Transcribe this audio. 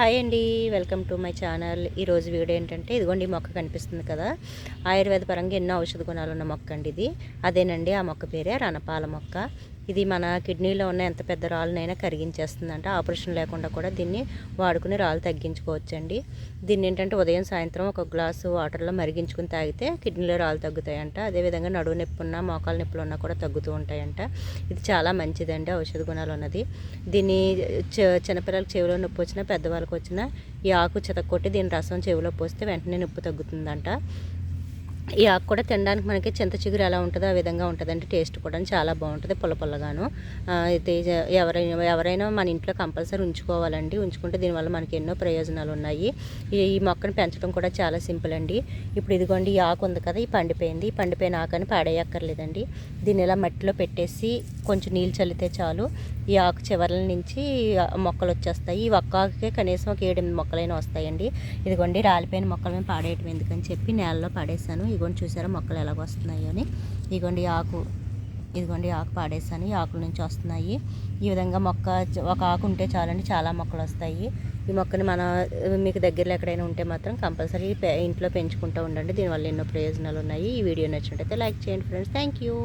Hi అండి welcome to my channel. ఈరోజు video ఏంటంటే ఇదిగోండి ఈ మొక్క కనిపిస్తుంది కదా. ఆయుర్వేద పరంగా ఎన్నో ఔషధ గుణాలు ఉన్న మొక్క అండి ఇది. అదేనండి ఆ మొక్క పేరే రణపాల మొక్క. ఇది మన కిడ్నీలో ఉన్న ఎంత పెద్ద రాళ్ళనైనా కరిగించేస్తుందంట. ఆపరేషన్ లేకుండా కూడా దీన్ని వాడుకుని రాళ్ళు తగ్గించుకోవచ్చండి. దీన్ని ఏంటంటే ఉదయం సాయంత్రం ఒక గ్లాసు వాటర్లో మరిగించుకుని తాగితే కిడ్నీలో రాళ్ళు తగ్గుతాయంట. అదేవిధంగా నడువు నొప్పి ఉన్న మోకాలు నొప్పులు ఉన్నా కూడా తగ్గుతూ ఉంటాయంట. ఇది చాలా మంచిదండి ఔషధ గుణాలు ఉన్నది దీన్ని చిన్నపిల్లలకి చెవిలో నొప్పి వచ్చినా పెద్దవాళ్ళకి వచ్చినా ఈ ఆకు చితక్కొట్టి దీని రసం చెవిలో పోస్తే వెంటనే నొప్పి తగ్గుతుందంట. ఈ ఆకు కూడా తినడానికి మనకి చింత చిగురు ఎలా ఉంటుందో ఆ విధంగా ఉంటుందండి. టేస్ట్ కూడా చాలా బాగుంటుంది పుల్ల పుల్లగాను. అయితే ఎవరైనా ఎవరైనా మన ఇంట్లో కంపల్సరీ ఉంచుకోవాలండి. ఉంచుకుంటే దీనివల్ల మనకి ఎన్నో ప్రయోజనాలు ఉన్నాయి. ఈ ఈ మొక్కను పెంచడం కూడా చాలా సింపుల్ అండి. ఇప్పుడు ఇదిగోండి ఈ ఆకు ఉంది కదా ఈ పండిపోయింది. ఈ పండిపోయిన ఆకుని పాడేయక్కర్లేదండి. దీన్ని ఇలా మట్టిలో పెట్టేసి కొంచెం నీళ్ళు చల్లితే చాలు. ఈ ఆకు చివరల నుంచి మొక్కలు వచ్చేస్తాయి. ఈ ఒక్క ఆకుకే కనీసం ఒక ఏడెనిమిది మొక్కలైనా వస్తాయండి. ఇదిగోండి రాలిపోయిన మొక్కలు మేము పాడేయటం ఎందుకని చెప్పి నేలలో పాడేశాను. ఇదిగోండి చూసారా మొక్కలు ఎలాగ వస్తున్నాయి అని. ఇదిగోండి ఆకు ఇదిగోండి ఆకు పాడేసాను ఈ ఆకుల నుంచి వస్తున్నాయి. ఈ విధంగా మొక్క ఒక ఆకు ఉంటే చాలండి చాలా మొక్కలు వస్తాయి. ఈ మొక్కని మన మీకు దగ్గరలో ఎక్కడైనా ఉంటే మాత్రం కంపల్సరీ ఇంట్లో పెంచుకుంటూ ఉండండి. దీనివల్ల ఎన్నో ప్రయోజనాలు ఉన్నాయి. ఈ వీడియో నచ్చినట్టయితే లైక్ చేయండి ఫ్రెండ్స్. Thank you.